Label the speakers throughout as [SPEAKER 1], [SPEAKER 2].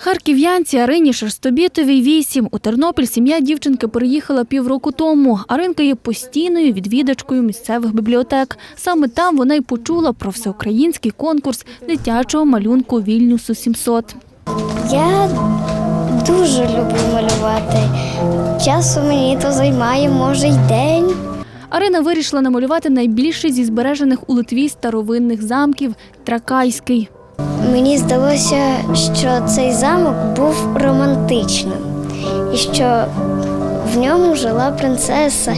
[SPEAKER 1] Харків'янці Арині Шерстобітовій 8. У Тернопіль сім'я дівчинки переїхала півроку тому. Аринка є постійною відвідачкою місцевих бібліотек. Саме там вона й почула про всеукраїнський конкурс дитячого малюнку Вільнюсу 700.
[SPEAKER 2] Я дуже люблю малювати. Часу мені то займає, може, й день.
[SPEAKER 1] Арина вирішила намалювати найбільший зі збережених у Литві старовинних замків Тракайський.
[SPEAKER 2] Мені здалося, що цей замок був романтичним і що в ньому жила принцеса,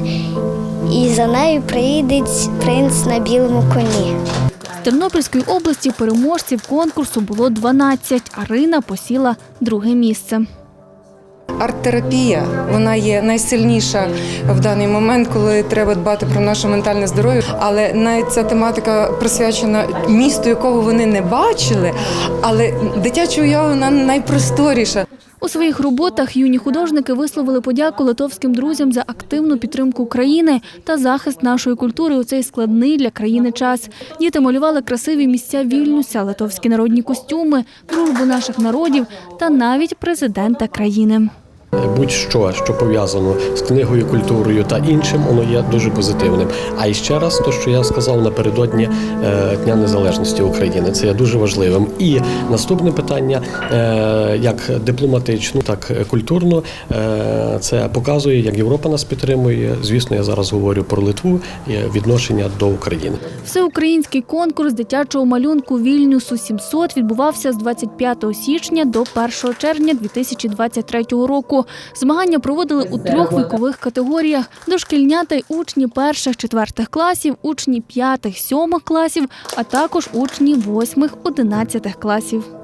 [SPEAKER 2] і за нею приїде принц на білому коні.
[SPEAKER 1] В Тернопільській області переможців конкурсу було 12. а Рина посіла друге місце.
[SPEAKER 3] Арт-терапія вона є найсильніша в даний момент, коли треба дбати про наше ментальне здоров'я. Але навіть ця тематика присвячена місту, якого вони не бачили. Але дитяча уява вона найпросторіша.
[SPEAKER 1] У своїх роботах юні художники висловили подяку литовським друзям за активну підтримку України та захист нашої культури у цей складний для країни час. Діти малювали красиві місця Вільнюса, литовські народні костюми, дружбу наших народів та навіть президента країни.
[SPEAKER 4] Будь-що, що пов'язано з книгою, культурою та іншим, воно є дуже позитивним. А і ще раз, то що я сказав напередодні е, Дня Незалежності України, це є дуже важливим. І наступне питання, е, як дипломатично, так культурно, е, це показує, як Європа нас підтримує. Звісно, я зараз говорю про Литву і відношення до України.
[SPEAKER 1] Всеукраїнський конкурс дитячого малюнку Вільнюсу 700 відбувався з 25 січня до 1 червня 2023 року. Змагання проводили у трьох вікових категоріях: дошкільнята й учні перших четвертих класів, учні п'ятих сьомих класів, а також учні восьмих одинадцятих класів.